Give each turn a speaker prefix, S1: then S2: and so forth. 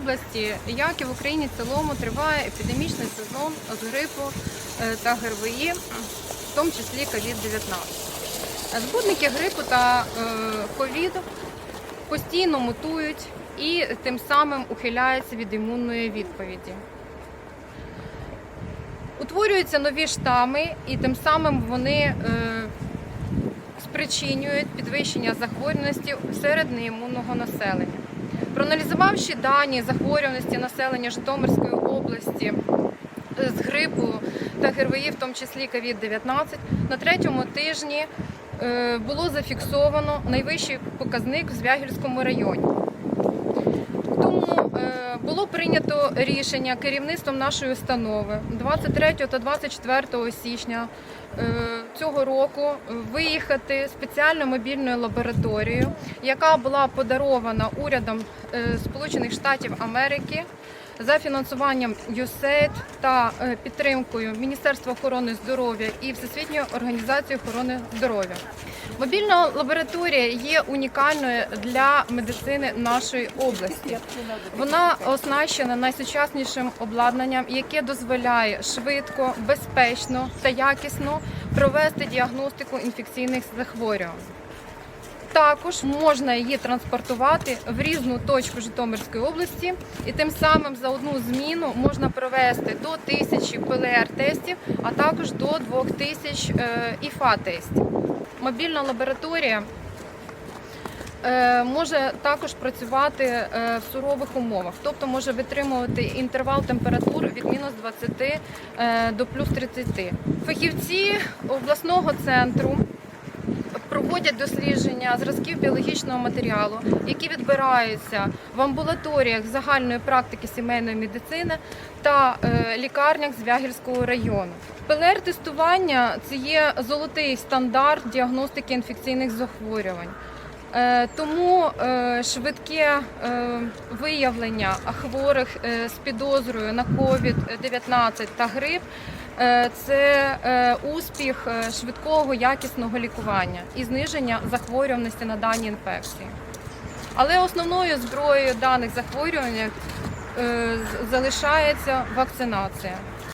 S1: області, як і в Україні в цілому, триває епідемічний сезон з грипу е, та ГРВІ, в тому числі COVID-19. Збудники грипу та е, ковід постійно мутують і тим самим ухиляються від імунної відповіді. Утворюються нові штами, і тим самим вони е, спричинюють підвищення захворюваності серед неімунного населення. Проаналізувавши дані захворюваності населення Житомирської області е, з грипу та ГРВІ, в тому числі COVID-19, на третьому тижні е, було зафіксовано найвищий показник в Звягільському районі. Прийнято рішення керівництвом нашої установи 23 та 24 січня е, цього року виїхати спеціальною мобільною лабораторією, яка була подарована урядом е, Сполучених Штатів Америки за фінансуванням USAID та е, підтримкою Міністерства охорони здоров'я і Всесвітньої організації охорони здоров'я. Мобільна лабораторія є унікальною для медицини нашої області. Вона оснащена найсучаснішим обладнанням, яке дозволяє швидко, безпечно та якісно провести діагностику інфекційних захворювань. Також можна її транспортувати в різну точку Житомирської області, і тим самим за одну зміну можна провести до тисячі ПЛР-тестів, а також до 2000 ІФА-тестів. Мобільна лабораторія е, може також працювати е, в сурових умовах, тобто може витримувати інтервал температур від мінус 20 е, до плюс 30. Фахівці обласного центру проводять дослідження зразків біологічного матеріалу, які відбираються в амбулаторіях загальної практики сімейної медицини та е, лікарнях Звягільського району. ПЛР-тестування це є золотий стандарт діагностики інфекційних захворювань. Е, Тому е, швидке виявлення хворих з підозрою на COVID-19 та грип це е, успіх е, швидкого якісного лікування і зниження захворюваності на дані інфекції. Але основною зброєю даних захворювань е, залишається вакцинація.